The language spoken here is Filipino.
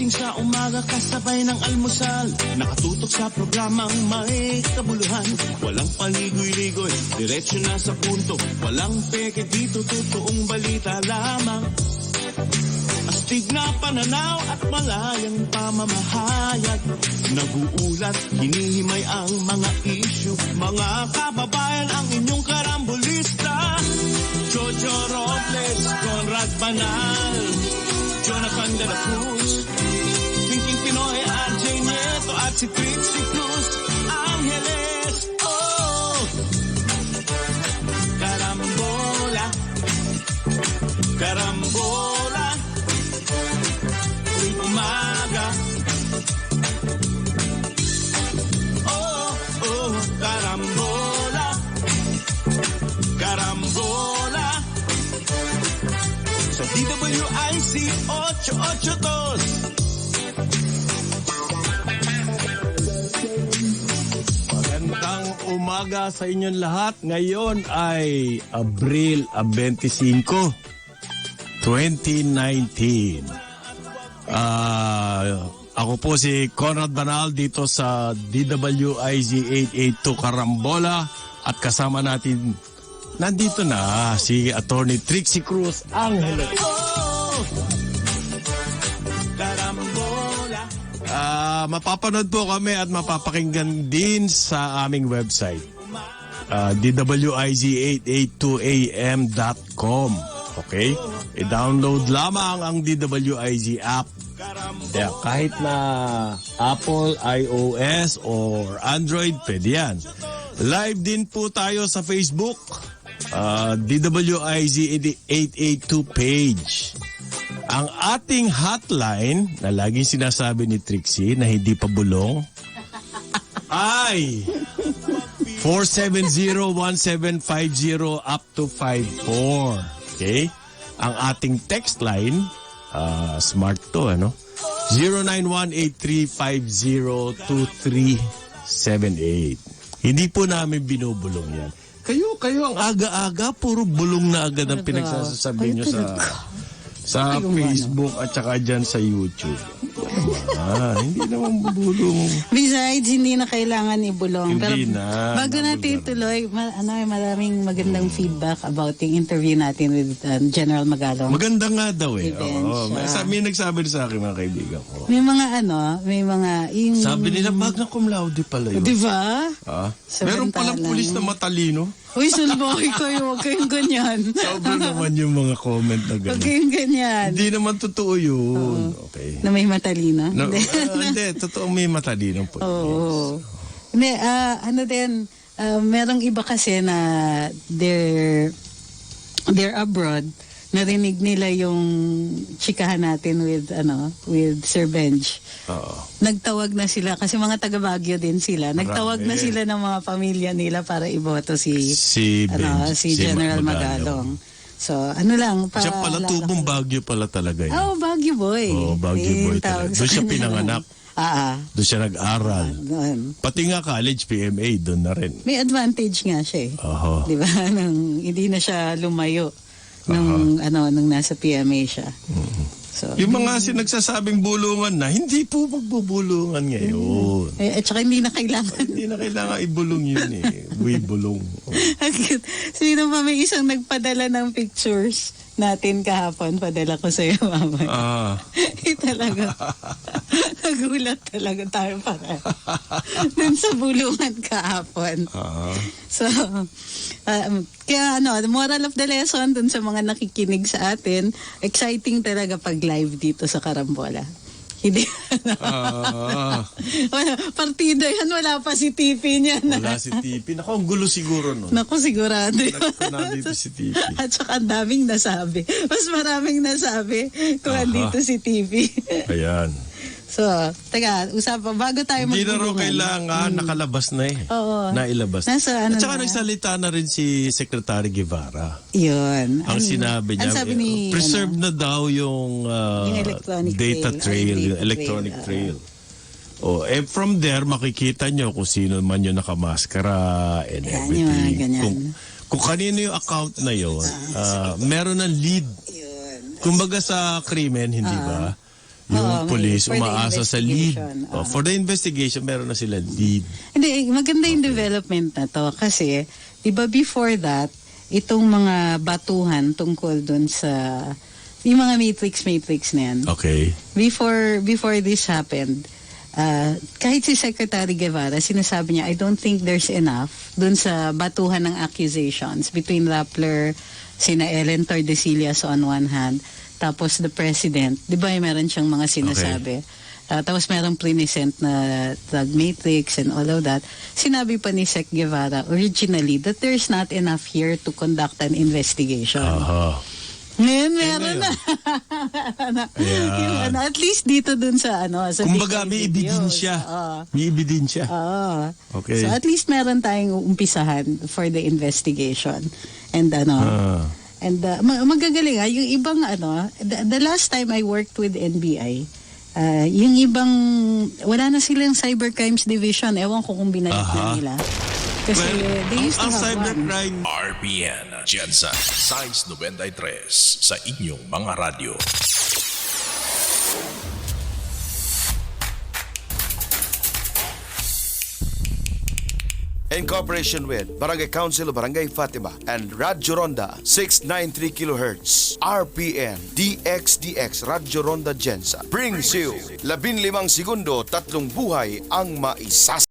Gising sa umaga kasabay ng almusal. Nakatutok sa programang may kabuluhan. Walang paligoy-ligoy, diretsyo na sa punto. Walang peke dito, totoong balita lamang. Astig na pananaw at malayang pamamahayag. Naguulat, hinihimay ang mga isyu Mga kababayan ang inyong karambulista. Jojo Robles, Conrad Banal La Cruz Thinking Pinoy, RJ Nieto At si Trixie 1882. Magandang umaga sa inyong lahat. Ngayon ay Abril 25, 2019. Uh, ako po si Conrad Banal dito sa DWIZ 882 Carambola at kasama natin nandito na si Attorney Trixie Cruz Angeles. Ah, mapapanood po kami at mapapakinggan din sa aming website. Uh, DWIZ882am.com Okay? I-download lamang ang DWIZ app. Kaya kahit na Apple, iOS, or Android, pwede yan. Live din po tayo sa Facebook. Uh, DWIZ882 page. Ang ating hotline na laging sinasabi ni Trixie na hindi pa bulong ay 470-1750 up to 54. Okay? Ang ating text line, ah, smart to, ano? 0918-350-2378. Hindi po namin binubulong yan. Kayo, kayo ang aga-aga, puro bulong na agad ang pinagsasasabi nyo sa sa Facebook at saka dyan sa YouTube. Ah, hindi naman bulong. Besides, hindi na kailangan ibulong. Hindi Pero na. bago natin ituloy, ma- ano, may maraming magandang feedback about yung interview natin with um, General Magalong. Maganda nga daw eh. Oo, may, ah. sa- may nagsabi sa akin mga kaibigan ko. may mga ano, may mga... Yung, Sabi nila, magna cum laude pala yun. Di ba? Ah? Meron palang pulis na matalino. Uy, sulboy kayo, huwag kayong ganyan. Sobra naman yung mga comment na Huwag gano'n. kayong ganyan. Hindi naman totoo yun. Okay. Na may matalino. No, Hindi. ah, hindi, totoo may matalinong pulis. Oo. Hindi, ah, ano din, ah, merong iba kasi na they're, they're abroad. Narinig nila yung chikahan natin with, ano, with Sir Benj. Oo. Nagtawag na sila, kasi mga taga Baguio din sila. Nagtawag na Marami. sila ng mga pamilya nila para iboto si, Si ano, Benj- si si General Magalong. Magalong. So, ano lang, para... Siya pala tubong Baguio pala talaga yun. Oh, Baguio boy. Oo, Baguio Yun boy talaga. Doon siya pinanganak. Ah, ah. Doon siya nag-aral. Doon. Pati nga college, PMA, doon na rin. May advantage nga siya eh. Oho. Di ba? Nung, hindi na siya lumayo nung, ano, nung nasa PMA siya. So, Yung mga sinagsasabing bulungan na, hindi po magbubulungan ngayon. eh, at saka hindi na kailangan. Hindi na kailangan ibulong yun eh. Uy, bulong. Ang cute. Sino pa may isang nagpadala ng pictures natin kahapon? Padala ko sa'yo, mama. Ah, eh, talaga. Nagulat talaga tayo para. Dun sa bulungan kahapon. ah. So, um, kaya ano, the moral of the lesson dun sa mga nakikinig sa atin, exciting talaga pag live dito sa Karambola. Hindi, Ah, wala, partida yan, wala pa si TV niyan. wala si Tipi. Naku, ang gulo siguro nun. Naku, sigurado. Naku, nandito si Tipi. At saka ang daming nasabi. Mas maraming nasabi kung Aha. andito si TV. Ayan. So, teka, usapan, bago tayo Hindi na raw kailangan, nakalabas na eh. Oo. Nailabas. Nasa ano At saka na? nagsalita na rin si Secretary Guevara. Yun. Ang Ano- sinabi niya, Ang sabi ni, preserve ano, na daw yung, uh, Yung electronic data trail. trail, yung data electronic trail, trail. Oh, eh from there makikita nyo kung sino man yung nakamaskara and Yan, yung everything. ganyan. Kung, kung kanino yung account na yon, uh, meron ng lead. Yun. Kumbaga sa krimen, hindi ba? Yung Oo, may- police for the umaasa sa lead. investigation. Oh, for the investigation, meron na sila lead. Hindi, maganda yung development na to kasi, di ba before that, itong mga batuhan tungkol dun sa, yung mga matrix-matrix na yan, Okay. before before this happened, uh, kahit si Secretary Guevara, sinasabi niya, I don't think there's enough dun sa batuhan ng accusations between Rappler, sina Ellen Tordesillas on one hand, tapos the President, di ba meron siyang mga sinasabi? Uh, tapos merong plinisent na drug matrix and all of that. Sinabi pa ni Sec Guevara originally that there's not enough here to conduct an investigation. Aha. Ngayon meron na. Yung ano, at least dito dun sa ano sa Kumbaga, may ebidensya. Oo. May ebidensya. Oo. Okay. So at least meron tayong umpisahan for the investigation. And ano, Ah. And uh, ma- magagaling ha, yung ibang ano, the, the last time I worked with NBI, uh, yung ibang, wala na silang cybercrimes division. Ewan ko kung binalik na Aha. nila. Kasi Well, they used to have one. cybercrime, RPN Jensen Size 93 sa inyong mga radyo. In cooperation with Barangay Council of Barangay Fatima and Radyo Ronda 693 kHz RPN DXDX Radyo Ronda Gensa brings you 15 segundo tatlong buhay ang maisas